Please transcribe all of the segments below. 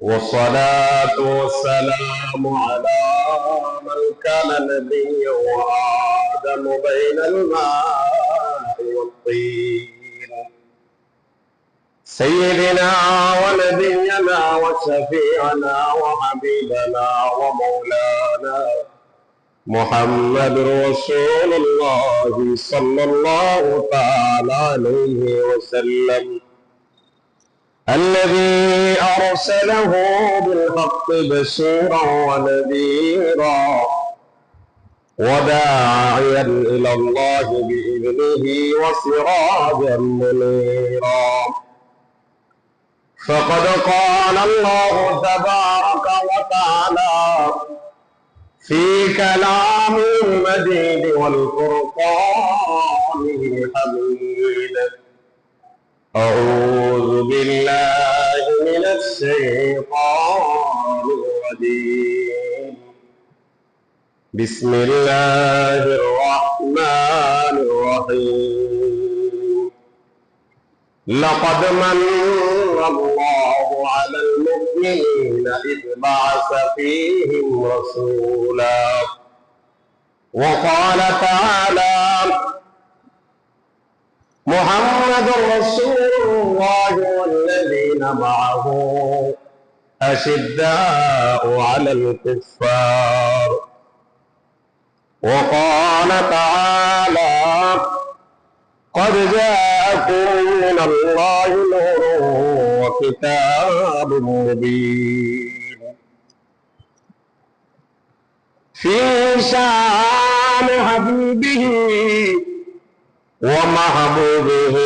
والصلاة والسلام على من كان نبي وآدم بين الماء والطين. سيدنا ونبينا وشفيعنا وحبيبنا ومولانا محمد رسول الله صلى الله تعالى عليه وسلم. الذي أرسله بالحق بشيرا ونذيرا وداعيا إلى الله بإذنه وسراجا منيرا. فقد قال الله تبارك وتعالى في كلام المجيد والفرقان الحميد. أعوذ بالله من الشيطان الرجيم. بسم الله الرحمن الرحيم. لقد من الله على المؤمنين إذ بعث فيهم رسولا. وقال تعالى محمد رسول الله والذين معه أشداء على الكفار. وقال تعالى قد جاءكم من الله نور وكتاب مبين. في شأن حبيبه ومحبوبه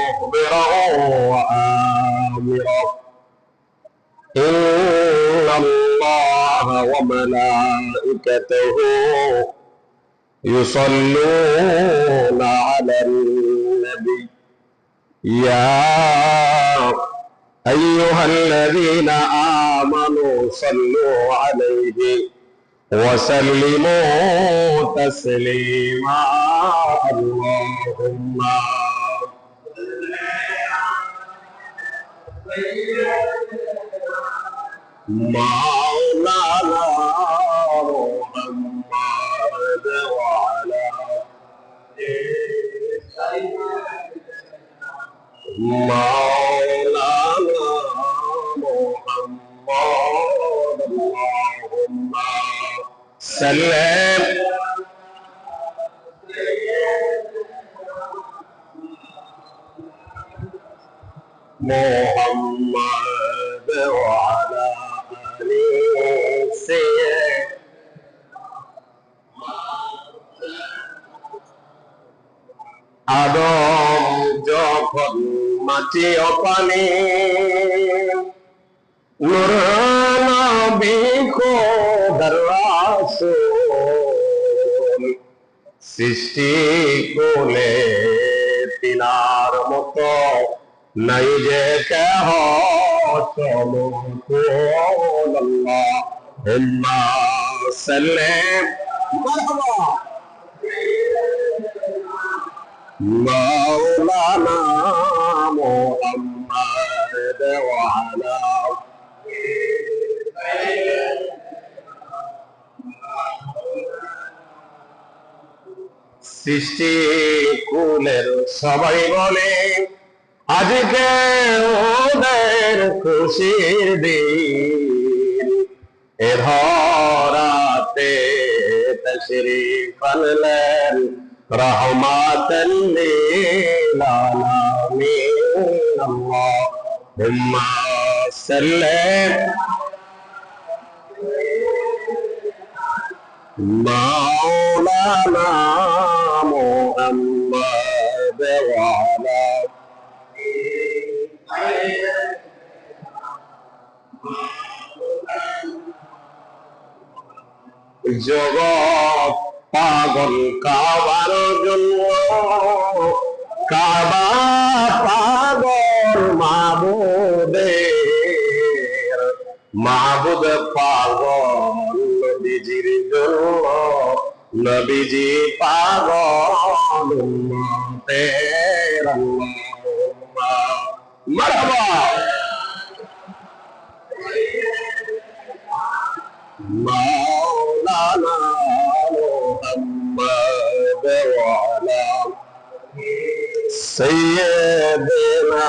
مخبرا وآمرا. إن الله وملائكته يصلون على النبي. يا أيها الذين آمنوا صلوا عليه. وسلموا تسليما اللهم مولانا محمد وعلى مولانا سلم محمد وعلى آله سيد আদম যখন মাটি অপানি নূর নবী খোদার রাসূল সৃষ্টি কোলে তিনার মতো নাই যে কেহ চমকুল আল্লাহুম্মা সাল্লিম মারহাবা সৃষ্টি কুলের সবাই বলে, আজকে ওদের খুশির দিন। এ ধরাতে তশরিফ আনলেন রহমাতাল লিল আলামিন আল্লাহুম্মা সাল্লি মাওলানা মোহাম্মদ ওয়ালা জগৎ পাগল কাবার জন্য কাবা পাগল মাবুদের মাবুদ পাগল নবীজির জন্য নবীজি পাগল মারহাবা। মাওলানা মুহাম্মদ ওয়া আলা সাইয়্যিদিনা